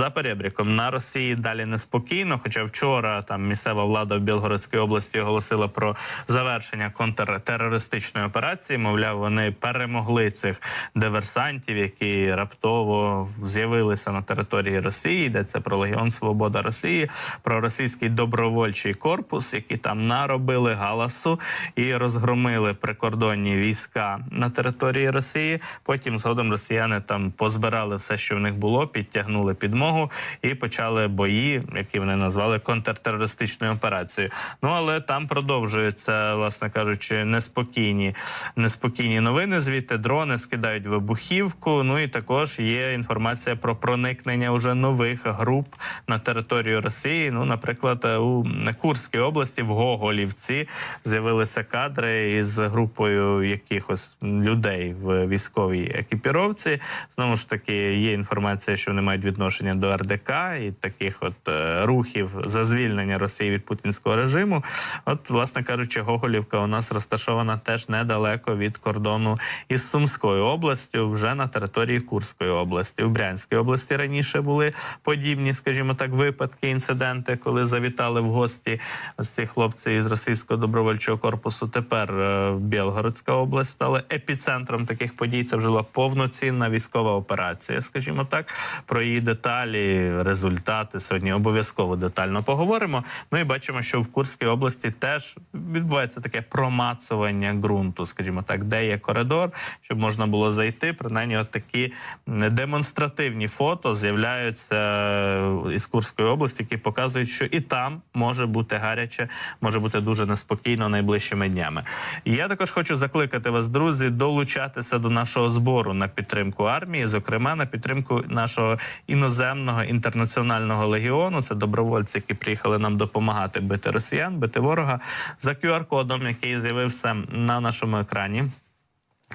за перебріком на Росії далі неспокійно. Хоча вчора там місцева влада в Білгородській області оголосила про завершення контртерористичної операції. Мовляв, вони перемогли цих диверсантів, які раптово з'явилися на території Росії. Йдеться про Легіон Свобода Росії, про російський добровольчий корпус, які там наробили галасу і розгромили прикордонні війська на території Росії. Потім згодом росіяни там позбирали все, що в них було, підтягнули підмогу і почали бої, які вони назвали контртерористичною операцією. Ну але там продовжуються, власне кажучи, неспокійні, неспокійні новини. Звідти дрони скидають вибухівку. Ну і також є інформація про проникнення уже нових груп на територію Росії. Ну, наприклад, у Курській області в Гоголівці з'явилися кадри із групою якихось людей в військовій екіпіровці. Знову ж таки, є інформація, що вони мають відношення РДК і таких от е, рухів за звільнення Росії від путінського режиму. От, власне кажучи, Гоголівка у нас розташована теж недалеко від кордону із Сумською областю, вже на території Курської області. У Брянській області раніше були подібні, скажімо так, випадки, інциденти, коли завітали в гості ці хлопці із російського добровольчого корпусу. Тепер е, Білгородська область стала епіцентром таких подій. Це вже була повноцінна військова операція, скажімо так. Про її деталі, результати сьогодні обов'язково детально поговоримо. Ну і бачимо, що в Курській області теж відбувається таке промацування ґрунту, скажімо так, де є коридор, щоб можна було зайти. Принаймні, от такі демонстративні фото з'являються е, із Курської області, які показують, що і там може бути гаряче, може бути дуже неспокійно найближчими днями. Я також хочу закликати вас, друзі, долучатися до нашого збору на підтримку армії, зокрема на підтримку нашого іноземного інтернаціонального легіону. Це добровольці, які приїхали нам допомагати бити росіян, бити ворога за QR-кодом, який з'явився на нашому екрані.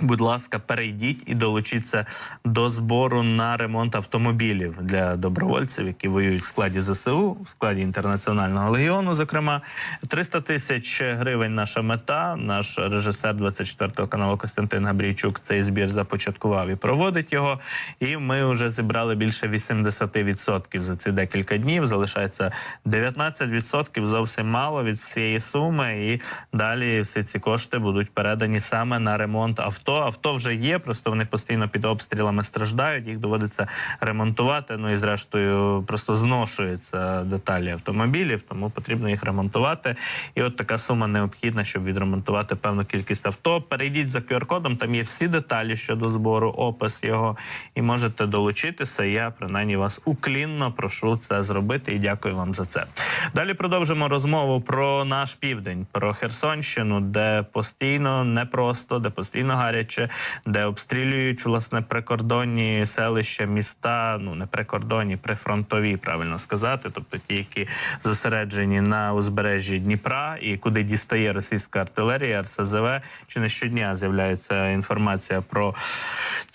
Будь ласка, перейдіть і долучіться до збору на ремонт автомобілів для добровольців, які воюють в складі ЗСУ, в складі інтернаціонального легіону. Зокрема, 300 тисяч гривень. Наша мета. Наш режисер 24 каналу Костянтин Габрійчук цей збір започаткував і проводить його. І ми вже зібрали більше 80% за ці декілька днів. Залишається 19%, зовсім мало від всієї суми. І далі всі ці кошти будуть передані саме на ремонт авто. Авто вже є, просто вони постійно під обстрілами страждають. Їх доводиться ремонтувати. Ну і зрештою просто зношуються деталі автомобілів, тому потрібно їх ремонтувати. І от така сума необхідна, щоб відремонтувати певну кількість авто. Перейдіть за QR-кодом, там є всі деталі щодо збору, опис його, і можете долучитися. Я принаймні вас уклінно прошу це зробити і дякую вам за це. Далі продовжимо розмову про наш південь, про Херсонщину, де постійно непросто, де постійно гаряче, де обстрілюють власне прикордонні селища, міста, ну не прикордонні, прифронтові, правильно сказати, тобто ті, які зосереджені на узбережжі Дніпра і куди дістає російська артилерія, РСЗВ. Чи не щодня з'являється інформація про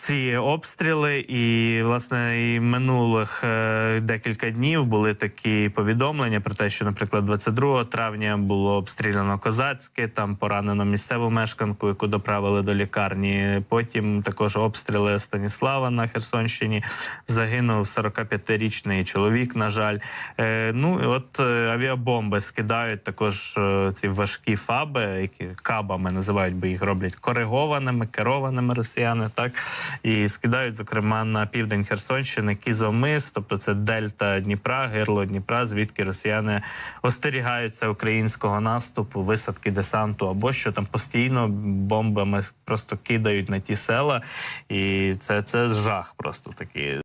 ці обстріли, і власне і минулих е, декілька днів були такі повідомлення про те, що, наприклад, 22 травня було обстріляно козацьке, там поранено місцеву мешканку, яку доправили до лікарні. Потім також обстріли Станіслава на Херсонщині. Загинув 45-річний чоловік. На жаль, е, ну і от е, авіабомби скидають також ці важкі фаби, які кабами називають, бо їх роблять коригованими, керованими росіяни. Так і скидають, зокрема, на південь Херсонщини Кізомис, тобто це дельта Дніпра, гирло Дніпра, звідки росіяни остерігаються українського наступу, висадки десанту або що там постійно бомбами просто кидають на ті села, і це, це жах просто такий.